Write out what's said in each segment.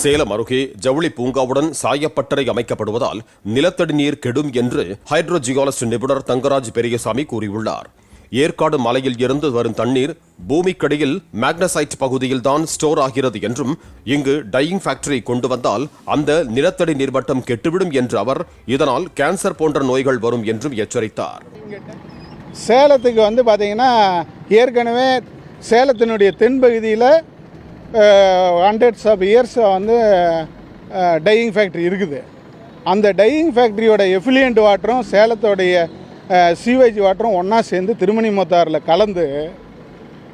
சேலம் அருகே ஜவுளி பூங்காவுடன் சாயப்பட்டறை அமைக்கப்படுவதால் நிலத்தடி நீர் கெடும் என்று ஹைட்ரோஜியாலஜி நிபுணர் தங்கராஜ் பெரியசாமி கூறியுள்ளார். ஏற்காடு மலையில் இருந்து வரும் தண்ணீர் பூமிக்கடியில் மேக்னசைட் பகுதியில்தான் ஸ்டோர் ஆகிறது என்றும் இங்கு டையிங் ஃபேக்டரி கொண்டு வந்தால் அந்த நிலத்தடி நீர்மட்டம் கெட்டுவிடும் என்று அவர் இதனால் கேன்சர் போன்ற நோய்கள் வரும் என்றும் எச்சரித்தார். சேலத்துக்கு வந்து பார்த்தீங்கன்னா ஏற்கனவே சேலத்தினுடைய தென்பகுதியில் ஹண்ட்ரட்ஸ் ஆஃப் இயர்ஸ் வந்து டையிங் ஃபேக்ட்ரி இருக்குது. அந்த டையிங் ஃபேக்ட்ரியோட எஃபிலியன்ட் வாட்டரும் சேலத்தோடைய சீவேஜ் வாட்டரும் ஒன்றா சேர்ந்து திருமணி முத்தாரில் கலந்து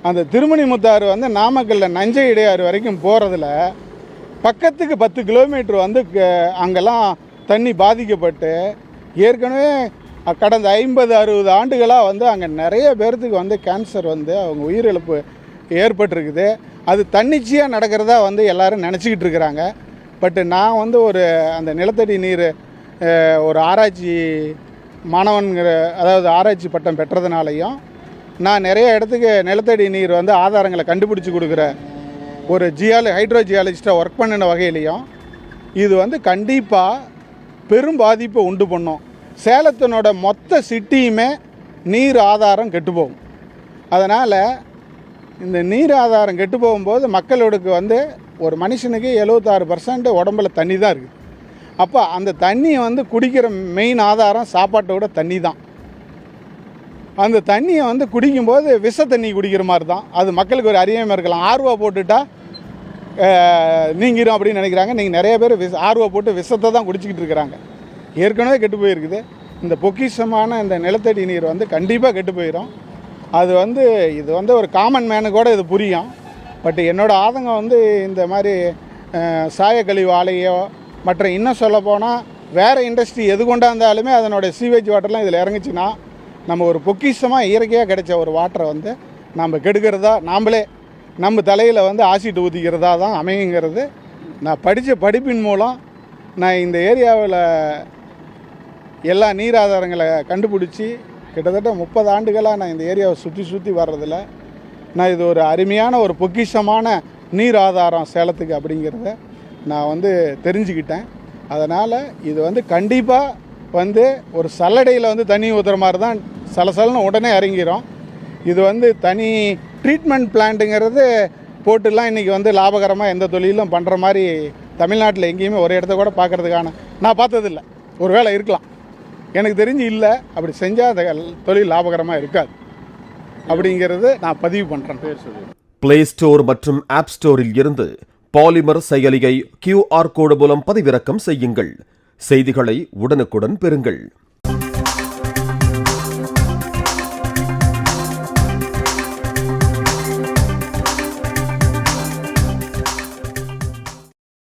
அந்த திருமணி முத்தாறு வந்து நாமக்கல்ல நஞ்சை இடையாறு வரைக்கும் போகிறதுல பக்கத்துக்கு பத்து கிலோமீட்டர் வந்து க- அங்கெல்லாம் தண்ணி பாதிக்கப்பட்டு ஏற்கனவே கடந்த ஐம்பது அறுபது ஆண்டுகளாக வந்து அங்கே நிறைய பேர்த்துக்கு வந்து கேன்சர் வந்து அவங்க உயிரிழப்பு ஏற்பட்டிருக்குது. அது தன்னிச்சையாக நடக்கிறதா வந்து எல்லோரும் நினச்சிக்கிட்டு இருக்கிறாங்க. பட் நான் வந்து ஒரு அந்த நிலத்தடி நீர் ஒரு ஆராய்ச்சி மாணவன்கிற அதாவது ஆராய்ச்சி பட்டம் பெற்றதுனாலையும் நான் நிறைய இடத்துக்கு நிலத்தடி நீர் வந்து ஆதாரங்களை கண்டுபிடிச்சி கொடுக்குற ஒரு ஜியாலி ஹைட்ரோ ஜியாலஜிஸ்ட்டாக ஒர்க் பண்ணின வகையிலையும் இது வந்து கண்டிப்பாக பெரும் பாதிப்பை உண்டு பண்ணும். சேலத்தினோட மொத்த சிட்டியுமே நீர் ஆதாரம் கெட்டு போகும். அதனால் இந்த நீர் ஆதாரம் கெட்டு போகும்போது மக்களோடுக்கு வந்து ஒரு மனுஷனுக்கு எழுபத்தாறு பர்சன்ட் உடம்புல தண்ணி தான் இருக்குது அப்போ அந்த தண்ணியை வந்து குடிக்கிற மெயின் ஆதாரம் சாப்பாட்டோட தண்ணி தான். அந்த தண்ணியை வந்து குடிக்கும்போது விஷ தண்ணி குடிக்கிற மாதிரி தான். அது மக்களுக்கு ஒரு அறியாமல் இருக்கலாம். ஆர்வா போட்டுட்டா அஹ், நீங்கிரும் அப்படின்னு நினைக்கிறாங்க. நீங்கள் நிறைய பேர் விஷ ஆர்வா போட்டு விஷத்தை தான் குடிச்சிக்கிட்டு இருக்கிறாங்க. ஏற்கனவே கெட்டு போயிருக்குது. இந்த பொக்கிஷமான இந்த நிலத்தடி நீர் வந்து கண்டிப்பாக கெட்டு போயிடும் அது வந்து இது வந்து ஒரு காமன் மேனு கூட இது புரியும். பட் என்னோடய ஆதங்கம் வந்து இந்த மாதிரி சாயக்கழிவு ஆலையோ மற்ற இன்னும் சொல்ல போனால் வேறு இண்டஸ்ட்ரி எது கொண்டாந்தாலுமே அதனுடைய சீவேஜ் வாட்டர்லாம் இதில் இறங்குச்சுன்னா நம்ம ஒரு பொக்கிஷமாக இயற்கையாக கிடைச்ச ஒரு வாட்டரை வந்து நம்ம கெடுக்கிறதா நாம்ளே நம்ம தலையில் வந்து ஆசிட் ஊதிக்கிறதா தான் அமையுங்கிறது நான் படித்த படிப்பின் மூலம் நான் இந்த ஏரியாவில் எல்லா நீர் ஆதாரங்களை கண்டுபிடிச்சி கிட்டத்தட்ட முப்பது ஆண்டுகளாக நான் இந்த ஏரியாவை சுற்றி சுற்றி வர்றதில் நான் இது ஒரு அருமையான ஒரு பொக்கிஷமான நீர் ஆதாரம் சேலத்துக்கு அப்படிங்கிறத நான் வந்து தெரிஞ்சுக்கிட்டேன். அதனால் இது வந்து கண்டிப்பாக வந்து ஒரு சல்லடையில் வந்து தண்ணி ஊற்றுற மாதிரி தான் சலசலன்னு உடனே இறங்கிரும். இது வந்து தனி ட்ரீட்மெண்ட் பிளான்ட்டுங்கிறது போட்டுலாம் இன்றைக்கி வந்து லாபகரமாக எந்த தொழிலும் பண்ணுற மாதிரி தமிழ்நாட்டில் எங்கேயுமே ஒரு இடத்த கூட பார்க்கறதுக்கான நான் பார்த்ததில்ல. ஒரு வேளை இருக்கலாம். எனக்கு தெரிஞ்சு இல்லை. அப்படி செஞ்சால் அந்த தொழில் லாபகரமாக இருக்காது. அப்படிங்கிறது நான் பதிவு பண்ணுறேன் பேர் சொல்லி. பிளே ஸ்டோர் மற்றும் ஆப் ஸ்டோரில் இருந்து பாலிமர் செயலியை கியூஆர் கோடு மூலம் பதிவிறக்கம் செய்யுங்கள். செய்திகளை உடனுக்குடன் பெறுங்கள்.